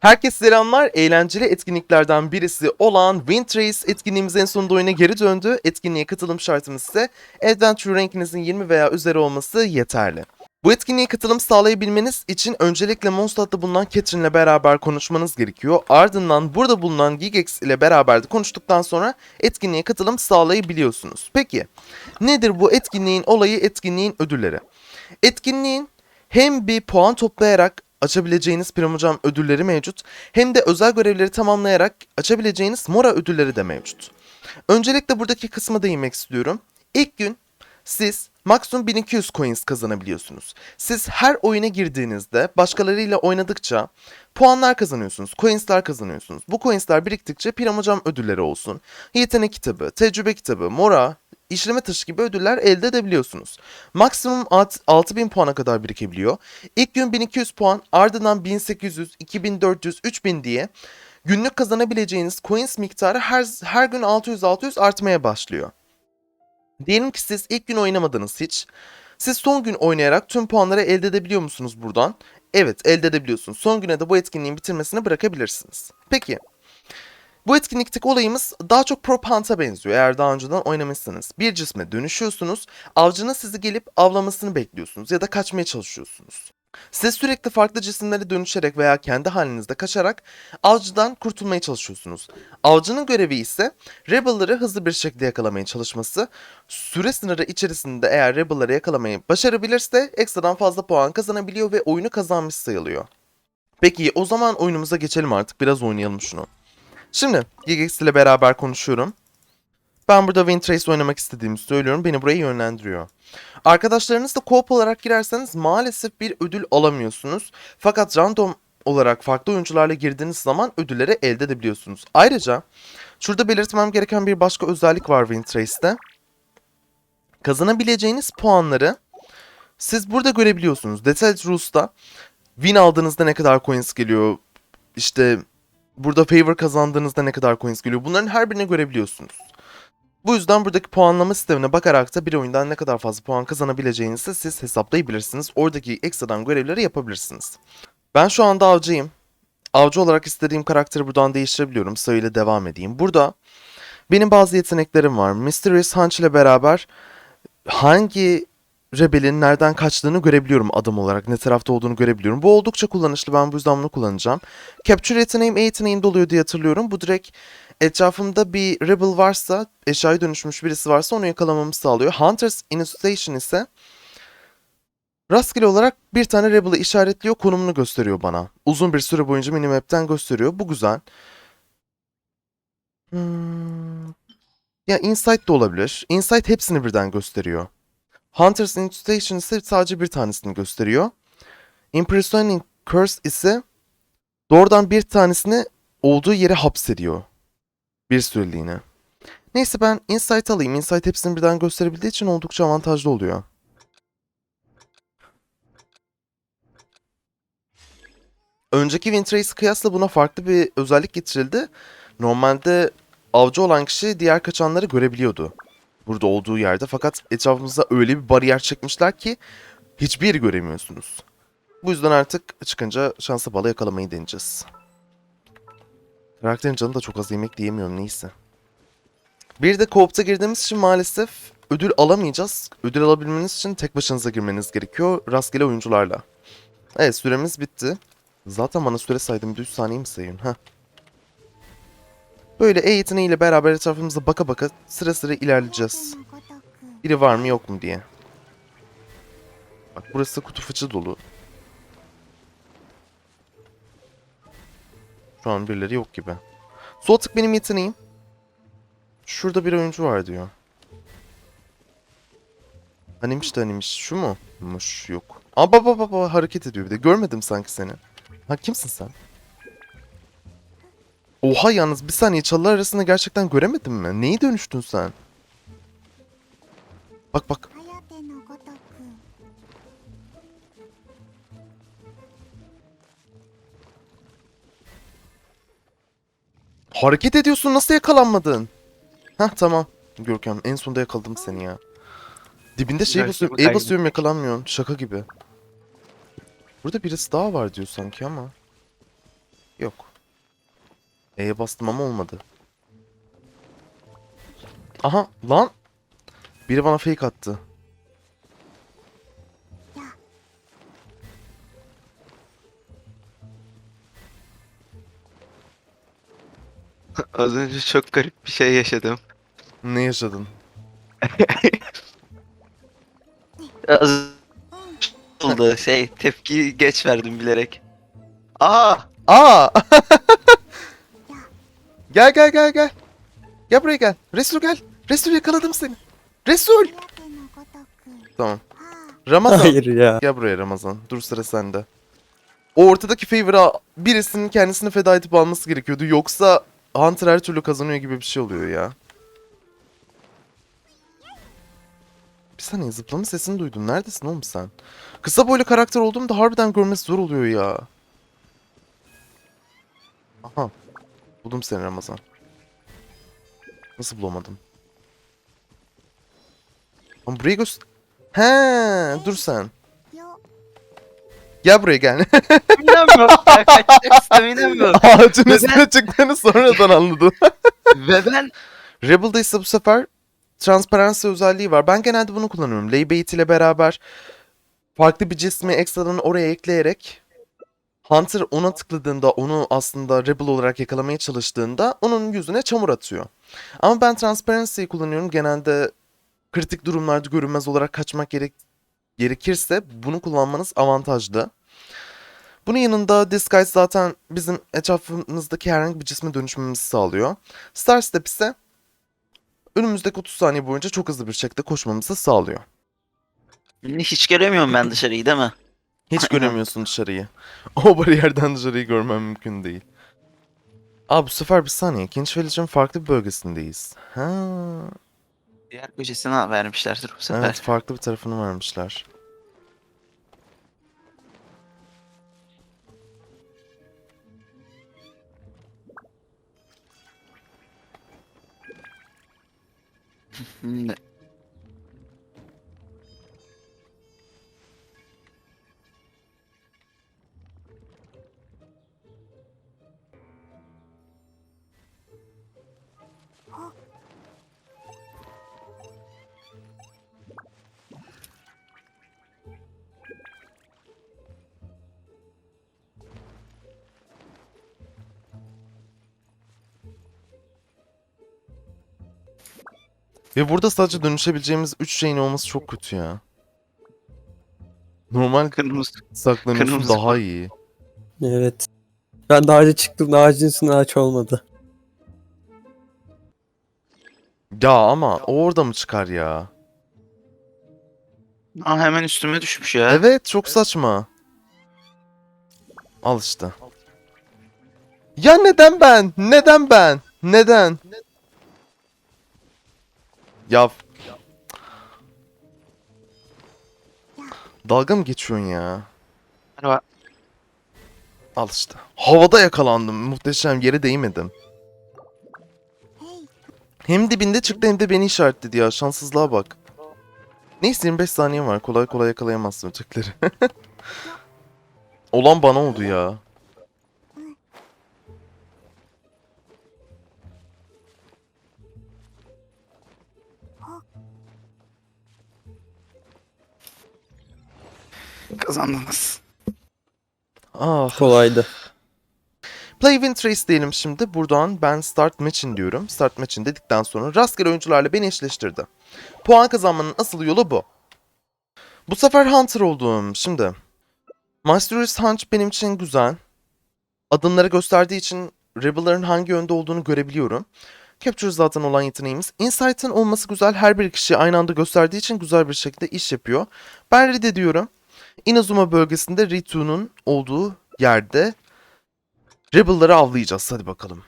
Herkese selamlar. Eğlenceli etkinliklerden birisi olan Wind Race etkinliğimiz en sonunda oyuna geri döndü. Etkinliğe katılım şartımız ise Adventure rankinizin 20 veya üzeri olması yeterli. Bu etkinliğe katılım sağlayabilmeniz için öncelikle Mondstadt'ta bulunan Catherine'le beraber konuşmanız gerekiyor. Ardından burada bulunan Gigex ile beraber de konuştuktan sonra etkinliğe katılım sağlayabiliyorsunuz. Peki nedir bu etkinliğin olayı, etkinliğin ödülleri? Etkinliğin hem bir puan toplayarak açabileceğiniz Primocam ödülleri mevcut hem de özel görevleri tamamlayarak açabileceğiniz Mora ödülleri de mevcut. Öncelikle buradaki kısma değinmek istiyorum. İlk gün siz maksimum 1200 coins kazanabiliyorsunuz. Siz her oyuna girdiğinizde başkalarıyla oynadıkça puanlar kazanıyorsunuz, coinsler kazanıyorsunuz. Bu coinsler biriktikçe Primocam ödülleri olsun, yetenek kitabı, tecrübe kitabı, Mora, işleme taşı gibi ödüller elde edebiliyorsunuz. Maksimum alt- 6000 puana kadar birikebiliyor. İlk gün 1200 puan, ardından 1800, 2400, 3000 diye günlük kazanabileceğiniz coins miktarı her, her gün 600-600 artmaya başlıyor. Diyelim ki siz ilk gün oynamadınız hiç. Siz son gün oynayarak tüm puanları elde edebiliyor musunuz buradan? Evet elde edebiliyorsunuz. Son güne de bu etkinliğin bitirmesini bırakabilirsiniz. Peki bu etkinlikteki olayımız daha çok Prop Hunt'a benziyor eğer daha önceden oynamışsınız. Bir cisme dönüşüyorsunuz, avcının sizi gelip avlamasını bekliyorsunuz ya da kaçmaya çalışıyorsunuz. Siz sürekli farklı cisimlere dönüşerek veya kendi halinizde kaçarak avcıdan kurtulmaya çalışıyorsunuz. Avcının görevi ise Rebel'ları hızlı bir şekilde yakalamaya çalışması. Süre sınırı içerisinde eğer Rebel'ları yakalamayı başarabilirse ekstradan fazla puan kazanabiliyor ve oyunu kazanmış sayılıyor. Peki o zaman oyunumuza geçelim artık biraz oynayalım şunu. Şimdi Gigex ile beraber konuşuyorum. Ben burada Wind Race oynamak istediğimi söylüyorum. Beni buraya yönlendiriyor. Arkadaşlarınızla co-op olarak girerseniz maalesef bir ödül alamıyorsunuz. Fakat random olarak farklı oyuncularla girdiğiniz zaman ödülleri elde edebiliyorsunuz. Ayrıca şurada belirtmem gereken bir başka özellik var Wind Race'te. Kazanabileceğiniz puanları siz burada görebiliyorsunuz. Detailed Rules'ta win aldığınızda ne kadar coins geliyor, işte burada favor kazandığınızda ne kadar coins geliyor. Bunların her birini görebiliyorsunuz. Bu yüzden buradaki puanlama sistemine bakarak da bir oyundan ne kadar fazla puan kazanabileceğinizi siz hesaplayabilirsiniz. Oradaki ekstradan görevleri yapabilirsiniz. Ben şu anda avcıyım. Avcı olarak istediğim karakteri buradan değiştirebiliyorum. Sayıyla devam edeyim. Burada benim bazı yeteneklerim var. Mysterious Hunch ile beraber hangi rebelin nereden kaçtığını görebiliyorum adım olarak. Ne tarafta olduğunu görebiliyorum. Bu oldukça kullanışlı. Ben bu yüzden bunu kullanacağım. Capture yeteneğim E yeteneğimde oluyor diye hatırlıyorum. Bu direkt etrafımda bir rebel varsa, eşyaya dönüşmüş birisi varsa onu yakalamamı sağlıyor. Hunter's Initiation ise rastgele olarak bir tane rebel'ı işaretliyor, konumunu gösteriyor bana. Uzun bir süre boyunca minimap'ten gösteriyor. Bu güzel. Hmm. Ya Insight de olabilir. Insight hepsini birden gösteriyor. Hunter's Initiation ise sadece bir tanesini gösteriyor. Imprisoning Curse ise doğrudan bir tanesini olduğu yere hapsediyor. Bir süreliğine. Neyse ben Insight alayım. Insight hepsini birden gösterebildiği için oldukça avantajlı oluyor. Önceki Wind Race kıyasla buna farklı bir özellik getirildi. Normalde avcı olan kişi diğer kaçanları görebiliyordu. Burada olduğu yerde fakat etrafımıza öyle bir bariyer çekmişler ki hiçbir yeri göremiyorsunuz. Bu yüzden artık çıkınca şansa bala yakalamayı deneyeceğiz. Karakterin canı da çok az yemek diyemiyorum neyse. Bir de co-op'ta girdiğimiz için maalesef ödül alamayacağız. Ödül alabilmeniz için tek başınıza girmeniz gerekiyor rastgele oyuncularla. Evet süremiz bitti. Zaten bana süre saydım 3 saniye mi sayıyorsun? Heh. Böyle E yeteneğiyle beraber etrafımıza baka baka sıra sıra ilerleyeceğiz. Biri var mı yok mu diye. Bak burası kutu fıçı dolu. Şu an birileri yok gibi. Sol tık benim yeteneğim. Şurada bir oyuncu var diyor. Hanimiş de hanimiş. Şu mu? Muş yok. Aa baba baba hareket ediyor bir de. Görmedim sanki seni. Ha kimsin sen? Oha yalnız bir saniye çalılar arasında gerçekten göremedim mi? Neyi dönüştün sen? Bak bak. Hareket ediyorsun nasıl yakalanmadın? Hah tamam. Görkem en sonunda yakaladım seni ya. Dibinde şey basıyorum. E basıyorum yakalanmıyorsun. Şaka gibi. Burada birisi daha var diyor sanki ama. Yok. E'ye bastım ama olmadı. Aha lan. Biri bana fake attı. Az önce çok garip bir şey yaşadım. Ne yaşadın? Az oldu şey tepki geç verdim bilerek. Aa! Aa! gel gel gel gel. Gel buraya gel. Resul gel. Resul yakaladım seni. Resul. Tamam. Ramazan. Hayır ya. Gel buraya Ramazan. Dur sıra sende. O ortadaki favor'a birisinin kendisini feda edip alması gerekiyordu. Yoksa Hunter her türlü kazanıyor gibi bir şey oluyor ya. Bir saniye zıplama sesini duydum. Neredesin oğlum sen? Kısa boylu karakter olduğumda harbiden görmesi zor oluyor ya. Aha. Buldum seni Ramazan. Nasıl bulamadım? Ama burayı göster... He, dur sen. Gel buraya gel. İnanmıyorum. Ağacın üstüne çıktığını sonradan anladım. Ve ben Rebel'da ise bu sefer transparency özelliği var. Ben genelde bunu kullanıyorum. Lay bait ile beraber farklı bir cismi ekstradan oraya ekleyerek Hunter ona tıkladığında onu aslında Rebel olarak yakalamaya çalıştığında onun yüzüne çamur atıyor. Ama ben Transparency'yi kullanıyorum. Genelde kritik durumlarda görünmez olarak kaçmak gerek gerekirse bunu kullanmanız avantajlı. Bunun yanında Disguise zaten bizim etrafımızdaki herhangi bir cisme dönüşmemizi sağlıyor. Star Step ise önümüzdeki 30 saniye boyunca çok hızlı bir şekilde koşmamızı sağlıyor. hiç göremiyorum ben dışarıyı değil mi? Hiç Aynen. göremiyorsun dışarıyı. O bariyerden dışarıyı görmem mümkün değil. Aa bu sefer bir saniye. Kinch Village'ın farklı bir bölgesindeyiz. Ha, Diğer gecesine vermişlerdir bu sefer. evet farklı bir tarafını vermişler. Ve burada sadece dönüşebileceğimiz 3 şeyin olması çok kötü ya. Normal Kırmızı. saklanıyorsun kırmızı daha iyi. Evet. Ben daha önce çıktım da ağacın üstüne ağaç olmadı. Ya ama o orada mı çıkar ya? Aa, hemen üstüme düşmüş ya. Evet çok saçma. Al işte. Ya neden ben? Neden ben? Neden? Ya Dalga mı geçiyorsun ya? Merhaba. Al işte. Havada yakalandım. Muhteşem yere değmedim. Hem dibinde çıktı hem de beni işaretledi ya. Şanssızlığa bak. Neyse 25 saniye var. Kolay kolay yakalayamazsın ötekileri. Olan bana oldu ya. Kazandınız. Ah. Kolaydı. Play win trace diyelim şimdi. Buradan ben start match'in diyorum. Start match'in dedikten sonra rastgele oyuncularla beni eşleştirdi. Puan kazanmanın asıl yolu bu. Bu sefer Hunter oldum. Şimdi Mysterious Hunch benim için güzel. Adımları gösterdiği için Rebel'ların hangi yönde olduğunu görebiliyorum. Capture zaten olan yeteneğimiz. Insight'ın olması güzel. Her bir kişi aynı anda gösterdiği için güzel bir şekilde iş yapıyor. Ben read ediyorum. Inazuma bölgesinde Ritu'nun olduğu yerde Rebel'ları avlayacağız. Hadi bakalım.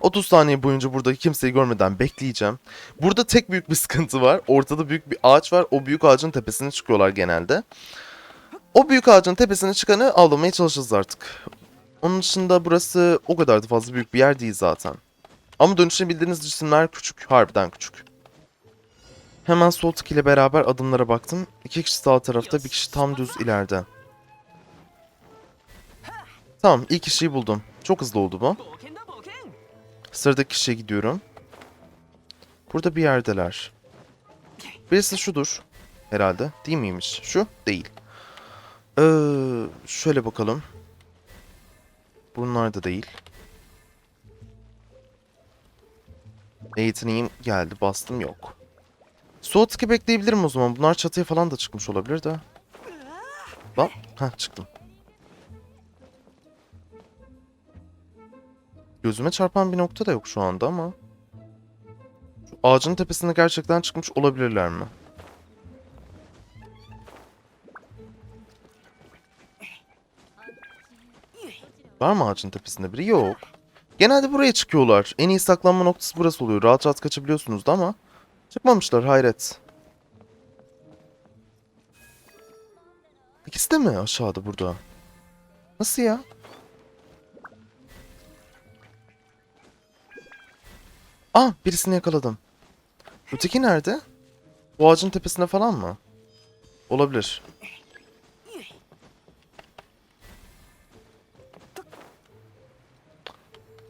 30 saniye boyunca burada kimseyi görmeden bekleyeceğim. Burada tek büyük bir sıkıntı var. Ortada büyük bir ağaç var. O büyük ağacın tepesine çıkıyorlar genelde. O büyük ağacın tepesine çıkanı avlamaya çalışacağız artık. Onun dışında burası o kadar da fazla büyük bir yer değil zaten. Ama dönüşebildiğiniz cisimler küçük. Harbiden küçük. Hemen sol tık ile beraber adımlara baktım. İki kişi sağ tarafta, bir kişi tam düz ileride. Tamam ilk kişiyi buldum. Çok hızlı oldu bu. Sıradaki kişiye gidiyorum. Burada bir yerdeler. Birisi şudur. Herhalde. Değil miymiş? Şu? Değil. Ee, şöyle bakalım. Bunlar da değil. Yeteneğim geldi. Bastım yok. Soğutki bekleyebilirim o zaman. Bunlar çatıya falan da çıkmış olabilir de. Lan. Heh çıktım. Gözüme çarpan bir nokta da yok şu anda ama. Şu ağacın tepesinde gerçekten çıkmış olabilirler mi? Var mı ağacın tepesinde biri? Yok. Genelde buraya çıkıyorlar. En iyi saklanma noktası burası oluyor. Rahat rahat kaçabiliyorsunuz da ama çıkmamışlar hayret. İkisi de mi aşağıda burada? Nasıl ya? Ah birisini yakaladım. Öteki nerede? Bu ağacın tepesinde falan mı? Olabilir.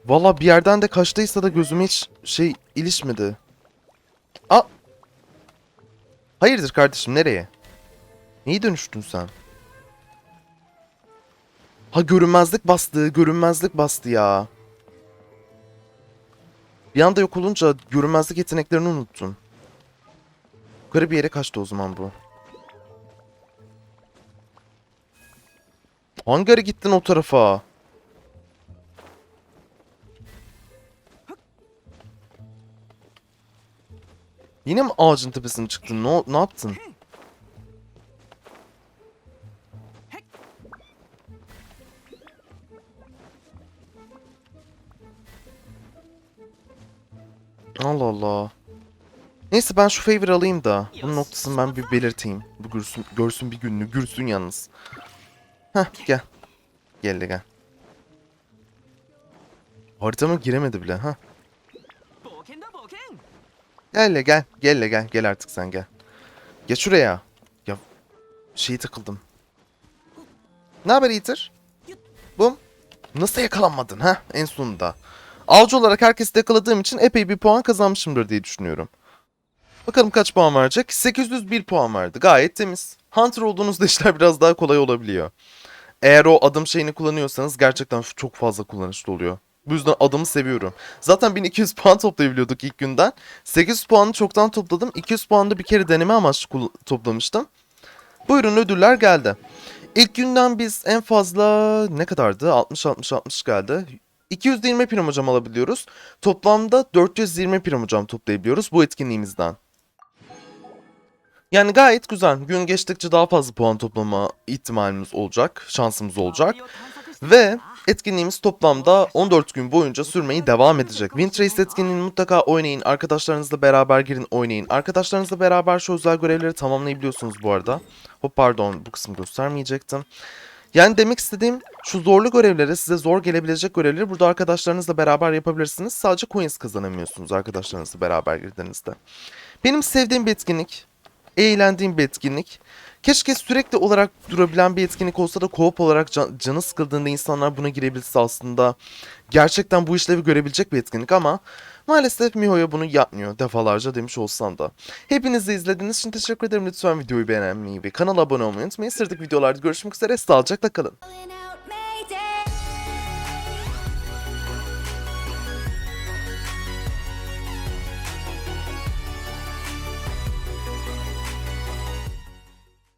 Valla bir yerden de kaçtıysa da gözüme hiç şey ilişmedi. Aa! Hayırdır kardeşim nereye? Neyi dönüştün sen? Ha görünmezlik bastı, görünmezlik bastı ya. Bir anda yok olunca görünmezlik yeteneklerini unuttun. Yukarı bir yere kaçtı o zaman bu. Hangi gittin o tarafa? Yine mi ağacın tepesine çıktın? Ne, ne yaptın? Allah Allah. Neyse ben şu favor alayım da. Bunun noktasını ben bir belirteyim. Bu görsün, görsün bir gününü. Gürsün yalnız. Heh gel. Gel de gel. Haritama giremedi bile ha. Gel gel. Gel gel. Gel artık sen gel. Geç şuraya. Ya şeyi takıldım. Ne haber Eater? Bum. Nasıl yakalanmadın ha en sonunda? Avcı olarak herkesi yakaladığım için epey bir puan kazanmışımdır diye düşünüyorum. Bakalım kaç puan verecek? 801 puan verdi. Gayet temiz. Hunter olduğunuzda işler biraz daha kolay olabiliyor. Eğer o adım şeyini kullanıyorsanız gerçekten çok fazla kullanışlı oluyor. Bu yüzden adımı seviyorum. Zaten 1200 puan toplayabiliyorduk ilk günden. 800 puanı çoktan topladım. 200 puanı da bir kere deneme amaçlı toplamıştım. Buyurun ödüller geldi. İlk günden biz en fazla ne kadardı? 60-60-60 geldi. 220 prim hocam alabiliyoruz. Toplamda 420 prim hocam toplayabiliyoruz bu etkinliğimizden. Yani gayet güzel. Gün geçtikçe daha fazla puan toplama ihtimalimiz olacak, şansımız olacak. Ve etkinliğimiz toplamda 14 gün boyunca sürmeyi devam edecek. Wintrace etkinliğini mutlaka oynayın. Arkadaşlarınızla beraber girin oynayın. Arkadaşlarınızla beraber şu özel görevleri tamamlayabiliyorsunuz bu arada. Hop pardon bu kısmı göstermeyecektim. Yani demek istediğim şu zorlu görevleri size zor gelebilecek görevleri burada arkadaşlarınızla beraber yapabilirsiniz. Sadece coins kazanamıyorsunuz arkadaşlarınızla beraber girdiğinizde. Benim sevdiğim bir etkinlik. Eğlendiğim bir etkinlik. Keşke sürekli olarak durabilen bir etkinlik olsa da co-op olarak can- canı sıkıldığında insanlar buna girebilse aslında. Gerçekten bu işlevi görebilecek bir etkinlik ama maalesef Miho'ya bunu yapmıyor defalarca demiş olsam da. Hepinizi izlediğiniz için teşekkür ederim. Lütfen videoyu beğenmeyi ve kanala abone olmayı unutmayın. Sıradaki videolarda görüşmek üzere. Sağlıcakla kalın.